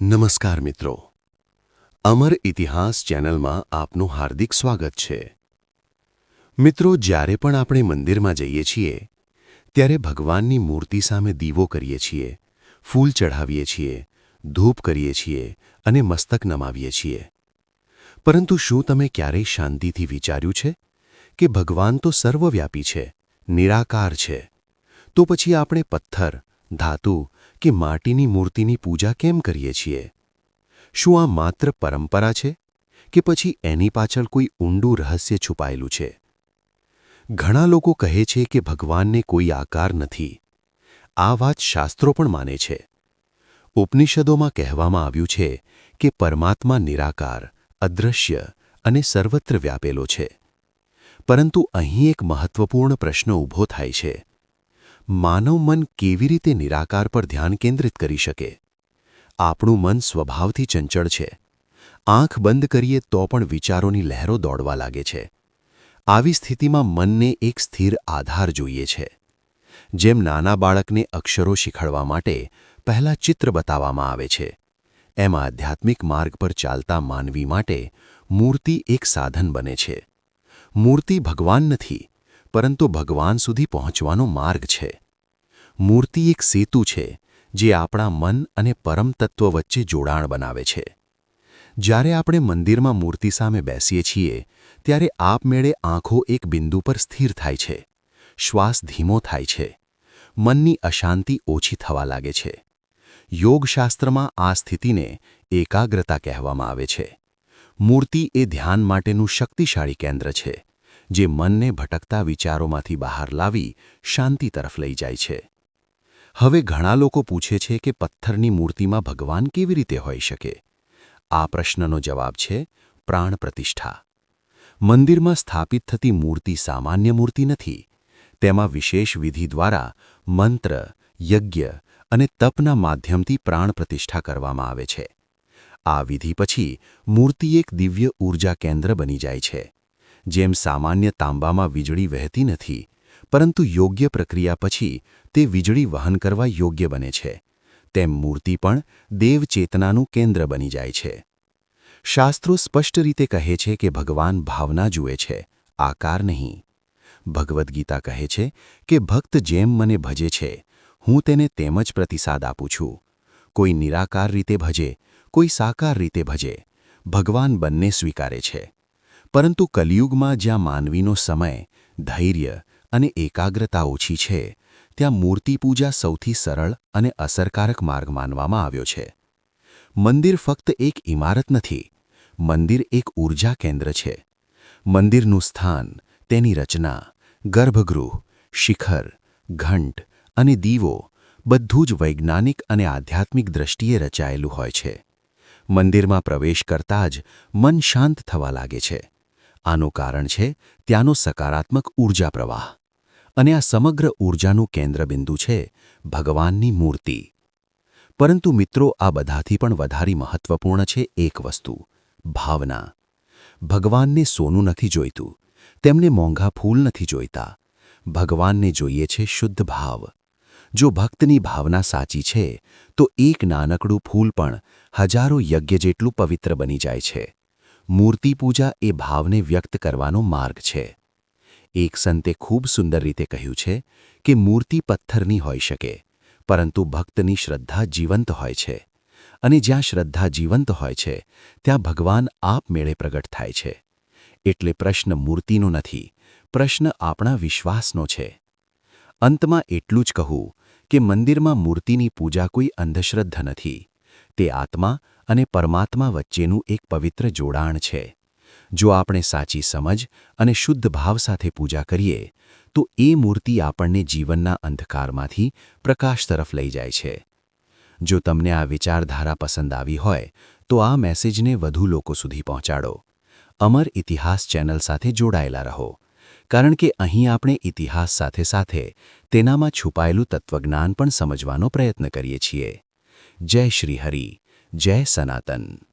નમસ્કાર મિત્રો. અમર ઇતિહાસ ચેનલમાં આપનું હાર્દિક સ્વાગત છે. મિત્રો, જ્યારે પણ આપણે મંદિરમાં જઈએ છીએ, ત્યારે ભગવાનની મૂર્તિ સામે દીવો કરીએ છીએ, ફૂલ ચઢાવીએ છીએ, ધૂપ કરીએ છીએ અને મસ્તક નમાવીએ છીએ. પરંતુ શું તમે ક્યારેય શાંતિથી વિચાર્યું છે કે ભગવાન તો સર્વવ્યાપી છે, નિરાકાર છે? તો પછી આપણે પથ્થર ધાતુ કે માટીની મૂર્તિની પૂજા કેમ કરીએ છીએ? શું આ માત્ર પરંપરા છે કે પછી એની પાછળ કોઈ ઊંડું રહસ્ય છુપાયેલું છે? ઘણા લોકો કહે છે કે ભગવાનને કોઈ આકાર નથી. આ વાત શાસ્ત્રો પણ માને છે. ઉપનિષદોમાં કહેવામાં આવ્યું છે કે પરમાત્મા નિરાકાર અદૃશ્ય અને સર્વત્ર વ્યાપેલો છે. પરંતુ અહીં એક મહત્વપૂર્ણ પ્રશ્ન ઊભો થાય છે. માનવ મન કેવી રીતે નિરાકાર પર ધ્યાન કેન્દ્રિત કરી શકે? આપણું મન સ્વભાવથી ચંચળ છે. આંખ બંધ કરીએ તો પણ વિચારોની લહેરો દોડવા લાગે છે. આવી સ્થિતિમાં મનને એક સ્થિર આધાર જોઈએ છે. જેમ નાના બાળકને અક્ષરો શીખડવા માટે પહેલાં ચિત્ર બતાવવામાં આવે છે. એમ આધ્યાત્મિક માર્ગ પર ચાલતા માનવી માટે મૂર્તિ એક સાધન બને છે. મૂર્તિ ભગવાન નથી પરંતુ ભગવાન સુધી પહોંચવાનો માર્ગ છે. મૂર્તિ એક સેતુ છે, જે આપણા મન અને પરમ વચ્ચે જોડાણ બનાવે છે. જ્યારે આપણે મંદિરમાં મૂર્તિ સામે બેસીએ છીએ, ત્યારે આપમેળે આંખો એક બિંદુ પર સ્થિર થાય છે. શ્વાસ ધીમો થાય છે. મનની અશાંતિ ઓછી થવા લાગે છે. યોગશાસ્ત્રમાં આ સ્થિતિને એકાગ્રતા કહેવામાં આવે છે. મૂર્તિ એ ધ્યાન માટેનું શક્તિશાળી કેન્દ્ર છે. જે મનને ભટકતા વિચારોમાંથી બહાર લાવી શાંતિ તરફ લઈ જાય છે. હવે ઘણા લોકો પૂછે છે કે પથ્થરની મૂર્તિમાં ભગવાન કેવી રીતે હોઈ શકે? આ પ્રશ્નનો જવાબ છે પ્રાણ પ્રતિષ્ઠા. મંદિરમાં સ્થાપિત થતી મૂર્તિ સામાન્ય મૂર્તિ નથી. તેમાં વિશેષ વિધિ દ્વારા મંત્ર, યજ્ઞ અને તપના માધ્યમથી પ્રાણ પ્રતિષ્ઠા કરવામાં આવે છે. આ વિધિ પછી મૂર્તિ એક દિવ્ય ઊર્જા કેન્દ્ર બની જાય છે. જેમ સામાન્ય તાંબામાં વીજળી વહેતી નથી, પરંતુ યોગ્ય પ્રક્રિયા પછી તે વીજળી વહન કરવા યોગ્ય બને છે. તેમ મૂર્તિ પણ દેવચેતનાનું કેન્દ્ર બની જાય છે. શાસ્ત્રો સ્પષ્ટ રીતે કહે છે કે ભગવાન ભાવના જુએ છે, આકાર નહીં. ભગવદ્ ગીતા કહે છે કે ભક્ત જેમ મને ભજે છે, હું તેને તેમ જ પ્રતિસાદ આપું છું. કોઈ નિરાકાર રીતે ભજે, કોઈ સાકાર રીતે ભજે, ભગવાન બંને સ્વીકારે છે. પરંતુ કલિયુગમાં જ્યાં માનવીનો સમય, ધૈર્ય અને એકાગ્રતા ઓછી છે, ત્યાં મૂર્તિપૂજા સૌથી સરળ અને અસરકારક માર્ગ માનવામાં આવ્યો છે. મંદિર ફક્ત એક ઇમારત નથી, મંદિર એક ઊર્જા કેન્દ્ર છે. મંદિરનું સ્થાન, તેની રચના, ગર્ભગૃહ, શિખર, ઘંટ અને દીવો બધું જ વૈજ્ઞાનિક અને આધ્યાત્મિક દ્રષ્ટિએ રચાયેલું હોય છે. મંદિરમાં પ્રવેશ કરતાં જ મન શાંત થવા લાગે છે. આનું કારણ છે ત્યાંનો સકારાત્મક ઊર્જા પ્રવાહ. અને આ સમગ્ર ઊર્જાનું કેન્દ્રબિંદુ છે ભગવાનની મૂર્તિ. પરંતુ મિત્રો, આ બધાથી પણ વધારે મહત્વપૂર્ણ છે એક વસ્તુ, ભાવના. ભગવાનને સોનું નથી જોઈતું, તેમને મોંઘા ફૂલ નથી જોઈતા. ભગવાનને જોઈએ છે શુદ્ધ ભાવ. જો ભક્તની ભાવના સાચી છે, તો એક નાનકડું ફૂલ પણ હજારો યજ્ઞ જેટલું પવિત્ર બની જાય છે. મૂર્તિપૂજા એ ભાવને વ્યક્ત કરવાનો માર્ગ છે. એક સંતે ખૂબ સુંદર રીતે કહ્યું છે કે મૂર્તિ પથ્થરની હોઈ શકે, પરંતુ ભક્તની શ્રદ્ધા જીવંત હોય છે. અને જ્યાં શ્રદ્ધા જીવંત હોય છે, ત્યાં ભગવાન આપમેળે પ્રગટ થાય છે. એટલે પ્રશ્ન મૂર્તિનો નથી, પ્રશ્ન આપણા વિશ્વાસનો છે. અંતમાં એટલું જ કહું કે મંદિરમાં મૂર્તિની પૂજા કોઈ અંધશ્રદ્ધા નથી. તે આત્મા અને પરમાત્મા વચ્ચેનું એક પવિત્ર જોડાણ છે. જો આપણે સાચી સમજ અને શુદ્ધ ભાવ સાથે પૂજા કરીએ, તો એ મૂર્તિ આપણને જીવનના અંધકારમાંથી પ્રકાશ તરફ લઈ જાય છે. જો તમને આ વિચારધારા પસંદ આવી હોય, તો આ મેસેજને વધુ લોકો સુધી પહોંચાડો. અમર ઇતિહાસ ચેનલ સાથે જોડાયેલા રહો. કારણ કે અહીં આપણે ઇતિહાસ સાથે સાથે તેનામાં છુપાયેલું તત્વજ્ઞાન પણ સમજવાનો પ્રયત્ન કરીએ છીએ. જય શ્રી હરિ જય સનાતન.